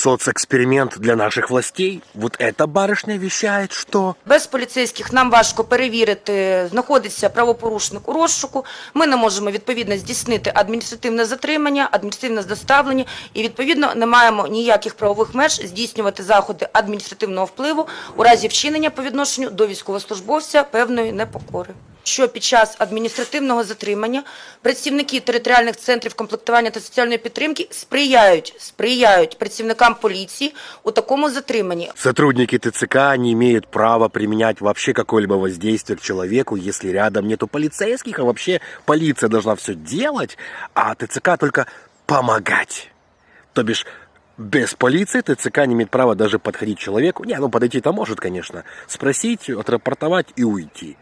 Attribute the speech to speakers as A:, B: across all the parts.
A: соцэксперимент для наших властей. Вот эта барышня вещает, что...
B: Без поліцейських нам важко перевірити, знаходиться правопорушник у розшуку. Ми не можемо відповідно здійснити адміністративне затримання, адміністративне доставлення і відповідно не маємо ніяких правових меж здійснювати заходи адміністративного впливу у разі вчинення по відношенню до військовослужбовця певної непокори. Що під час адміністративного затримання працівники територіальних центрів комплектування та соціальної підтримки сприяють, сприяють працівникам поліції у такому затриманні,
A: Сотрудники ТЦК не имеют права применять вообще какое-либо воздействие к человеку, если рядом нету полицейских, а вообще полиция должна все делать, а ТЦК только помогать. То бишь, без полиции ТЦК не имеет права даже подходить к человеку. Не, ну подойти-то может, конечно. Спросить, отрапортовать и уйти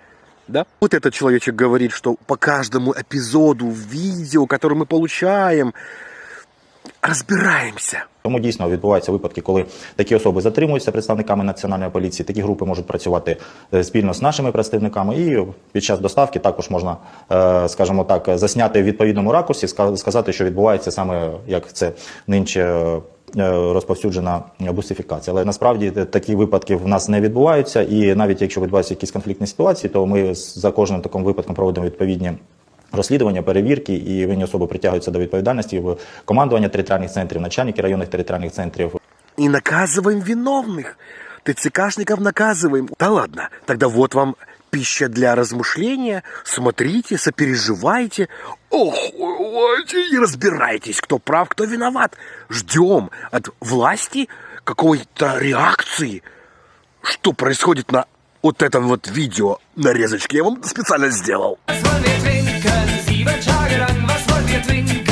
A: Да? Вот этот человечек говорит, что по каждому эпизоду видео, которое мы получаем, разбираемся.
C: Тому дійсно відбуваються випадки, коли такі особи затримуються представниками національної поліції. Такі групи можуть працювати е, спільно з нашими представниками, і під час доставки також можна, е, скажімо так, засняти в відповідному ракурсі, ска- сказати, що відбувається саме як це нинче. е, Розповсюджена бусифікація, але насправді е, такі випадки в нас не відбуваються, і навіть якщо відбуваються якісь конфліктні ситуації, то ми з- за кожним таким випадком проводимо відповідні розслідування, перевірки, і винні особи притягуються до відповідальності в командування територіальних центрів, начальники районних територіальних центрів.
A: И наказываем виновных. ТЦКшников наказываем. Да ладно, тогда вот вам пища для размышления. Смотрите, сопереживайте, охуевайте и разбирайтесь, кто прав, кто виноват. Ждем от власти какой-то реакции. Что происходит на вот этом вот видео нарезочке? Я вам специально сделал.
D: Was wollen wir trinken? Sieben Tage lang, was wollen wir trinken?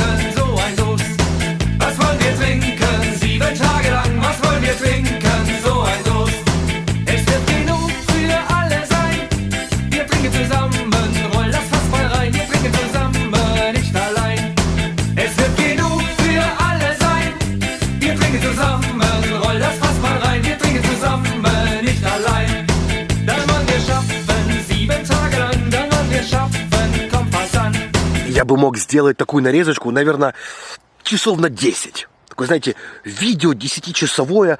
A: Я бы мог сделать такую нарезочку, наверное, часов на 10. Такое, знаете, видео 10-часовое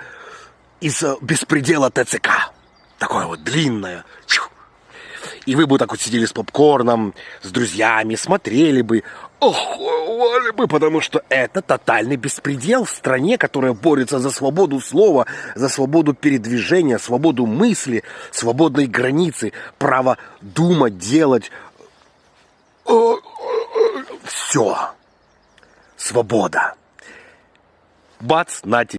A: из э, беспредела ТЦК. Такое вот длинное. И вы бы так вот сидели с попкорном, с друзьями, смотрели бы, охуевали бы, потому что это тотальный беспредел в стране, которая борется за свободу слова, за свободу передвижения, свободу мысли, свободной границы, право думать, делать, все. Свобода. Бац, на тебе.